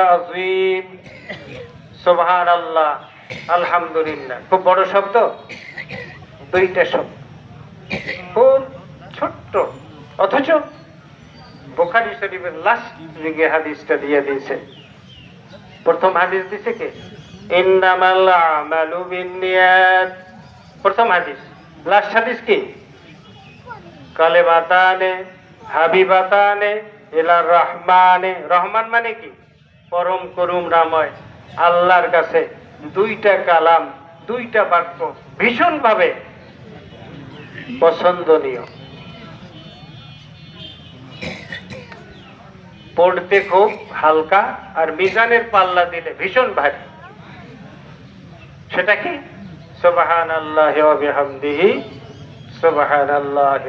আযীম সুবহানাল্লাহ, আলহামদুলিল্লাহ। খুব বড় শব্দ? দুইটা শব্দ। খুব ছোট্ট। অথচ বোখারি শরীফের লাস্ট হাদিসটা দিয়ে দিয়েছে। প্রথম হাদিস দিছে কে? প্রথম হাদিস। লাস্ট হাদিস কি? কালেমাতানে, হাবিবাতানে ইলার রহমানে, রহমান মানে কি? পরম করুম নাময় আল্লাহর কাছে দুইটা কালাম, দুইটা বাক্য ভীষণ ভাবে পছন্দনীয়। পড়তে খুব হালকা আর মিজানের পাল্লা দিলে ভীষণ ভারী। সেটা কি? সোবাহান আল্লাহ সুবাহান আল্লাহ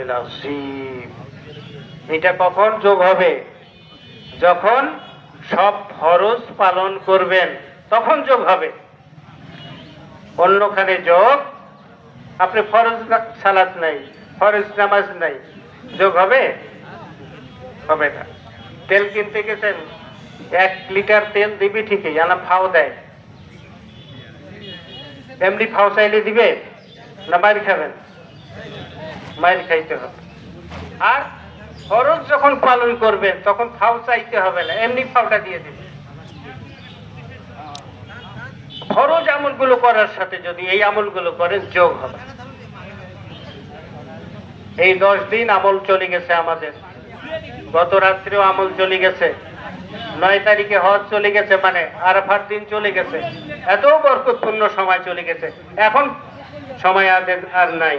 এটা কখন যোগ হবে? যখন সব ফরজ পালন করবেন, তখন যোগ হবে। অন্যখানে যোগ, আপনি ফরজ সালাত নাই, ফরজ নামাজ নাই, যোগ হবে? হবে না। তেল কিনতে গেছেন, এক লিটার তেল দিবি ঠিকই জানা ফাও দেয়। এমনি ফাও চাইলে দিবে না মাইর খাবেন। মাইর খাইতে হবে। আর ফরজ যখন পালন করবেন তখন ফাও চাইতে হবে না, এমনি ফাওটা দিয়ে দেবে। ফরজ আমলগুলো করার সাথে যদি এই আমলগুলো করেন, যোগ হবে। এই দশ দিন আমল চলে গেছে আমাদের। গত রাত্রেও আমল চলে গেছে। নয় তারিখে হজ চলে গেছে মানে আর আরাফার দিন চলে গেছে। এত বরকতপূর্ণ সময় চলে গেছে। এখন সময় আর নাই।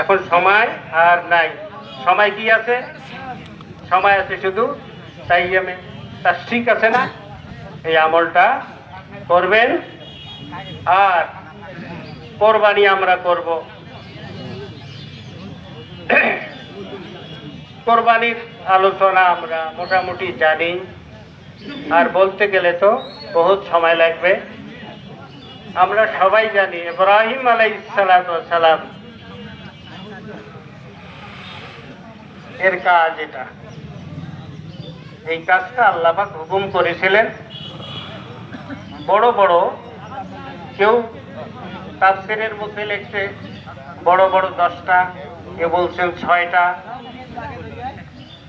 এখন সময় আর নাই। সময় কি আছে? সময় আছে শুধু? তাই আমি তার ঠিক আছে না? এই আমলটা করবেন? আর কোরবানি আমরা করব। কোরবানির আলোচনা আমরা মোটামুটি জানি। আর বলতে গেলে তো বহুত সময় লাগবে। আমরা সবাই জানি, ইব্রাহিম আলাই সালাম এর কাজ এটা। এই কাজটা আল্লাপাক হুকুম করেছিলেন। বড় বড় কেউ তাফসিরের মধ্যে লিখছে, বড় বড় দশটা, কেউ বলছেন ছয়টা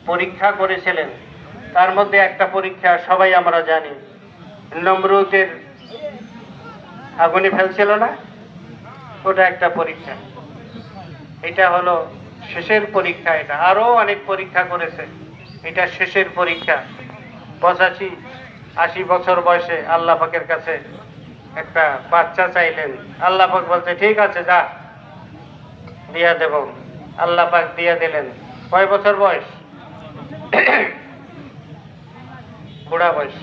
পরীক্ষা করেছিলেন। তার মধ্যে একটা পরীক্ষা সবাই আমরা জানি। নমরুদের আগুনে ফেলছিল না? ওটা একটা পরীক্ষা। এটা হলো শেষের পরীক্ষা এটা। আরও অনেক পরীক্ষা করেছে। এটা শেষের পরীক্ষা। পঁচাশি, আশি বছর বয়সে আল্লাহ কাছে একটা বাচ্চা চাইলেন। আল্লাহ বলছে, ঠিক আছে, যা। দিয়া দেব। আল্লাহ পাক দিয়া দিলেন। কয় বছর বয়স? বুড়া বয়স।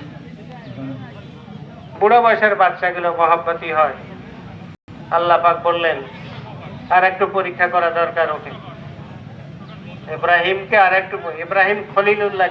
বুড়া বয়সের বাচ্চাগুলো মহাব্বতী হয়। আল্লাহ পাক বললেন, আর একটু পরীক্ষা করা দরকার ওকে। ইব্রাহিমকে আর একটু ইব্রাহিম খলিলুল্লাহ